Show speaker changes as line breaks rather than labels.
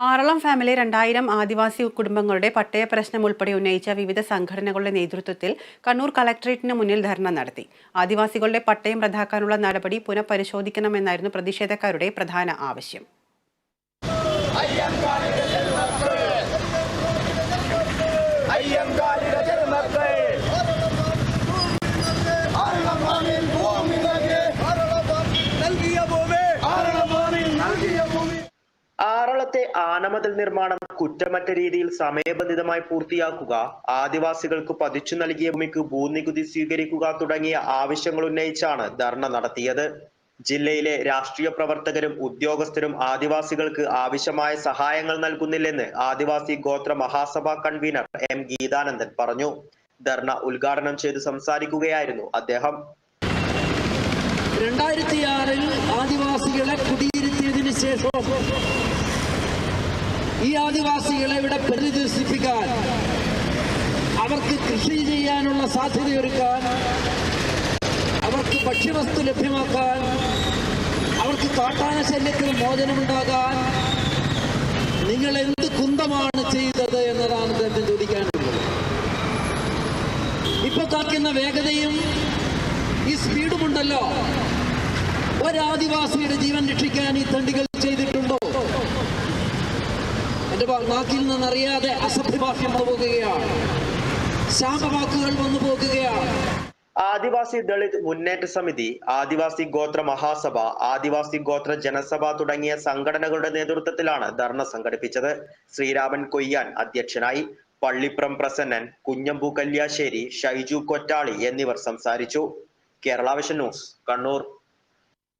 Aralam family രണ്ടായിരം ആദിവാസി കുടുംബങ്ങളുടെ പട്ടയ പ്രശ്നം ഉൾപ്പെടെ ഉന്നയിച്ച വിവിധ സംഘടനകളുടെ നേതൃത്വത്തിൽ കണ്ണൂർ കളക്ടറേറ്റിന് മുന്നിൽ ധർണ നടത്തി. ആദിവാസികളുടെ പട്ടയം റദ്ദാക്കാനുള്ള നടപടി പുനഃപരിശോധിക്കണമെന്നായിരുന്നു പ്രതിഷേധക്കാരുടെ പ്രധാന ആവശ്യം.
ആറളത്തെ ആനമതിൽ നിർമ്മാണം കുറ്റമറ്റ രീതിയിൽ സമയബന്ധിതമായി പൂർത്തിയാക്കുക ആദിവാസികൾക്ക് പതിച്ചു നൽകിയ ഭൂമിക്ക് ഭൂനികുതി സ്വീകരിക്കുക തുടങ്ങിയ ആവശ്യങ്ങൾ ഉന്നയിച്ചാണ് ധർണ നടത്തിയത്. ജില്ലയിലെ രാഷ്ട്രീയ പ്രവർത്തകരും ഉദ്യോഗസ്ഥരും ആദിവാസികൾക്ക് ആവശ്യമായ സഹായങ്ങൾ നൽകുന്നില്ലെന്ന് ആദിവാസി ഗോത്ര മഹാസഭാ കൺവീനർ എം ഗീതാനന്ദൻ പറഞ്ഞു. ധർണ ഉദ്ഘാടനം ചെയ്ത് സംസാരിക്കുകയായിരുന്നു അദ്ദേഹം.
രണ്ടായിരത്തി ആറിൽ ആദിവാസികളെ കുടിയിരുത്തിയതിനു ശേഷം ഈ ആദിവാസികളെ ഇവിടെ പരിദർശിപ്പിക്കാൻ അവർക്ക് കൃഷി ചെയ്യാനുള്ള സാധ്യതയൊരുക്കാൻ അവർക്ക് ഭക്ഷ്യവസ്തു ലഭ്യമാക്കാൻ അവർക്ക് കാട്ടാന ശല്യത്തിൽ മോചനമുണ്ടാകാൻ നിങ്ങൾ എന്ത് കുന്തമാണ് ചെയ്തത് എന്നതാണ് അദ്ദേഹം ചോദിക്കാനുള്ളത്. ഇപ്പൊ കാക്കുന്ന വേഗതയും ഈ സ്പീഡുമുണ്ടല്ലോ. ഒരാദിവാസിയുടെ ജീവൻ രക്ഷിക്കാൻ ഈ തണ്ടികൾ എന്റെ വാ- നാക്കിൽ നിന്നറിയാതെ അസഭ്യഭാഷ്യം വന്നു പോകുകയാണ് ശാപവാക്കുകൾ വന്നു പോകുകയാണ്
ആദിവാസി ദളിത് മുന്നേറ്റ സമിതി ആദിവാസി ഗോത്ര മഹാസഭ ആദിവാസി ഗോത്ര ജനസഭ തുടങ്ങിയ സംഘടനകളുടെ നേതൃത്വത്തിലാണ് ധർണ സംഘടിപ്പിച്ചത്. ശ്രീരാമൻ കൊയ്യാൻ അധ്യക്ഷനായി പള്ളിപ്രം പ്രസന്നൻ കുഞ്ഞമ്പു കല്യാശ്ശേരി ഷൈജു കൊറ്റാളി എന്നിവർ സംസാരിച്ചു. Kerala vision news Kannur.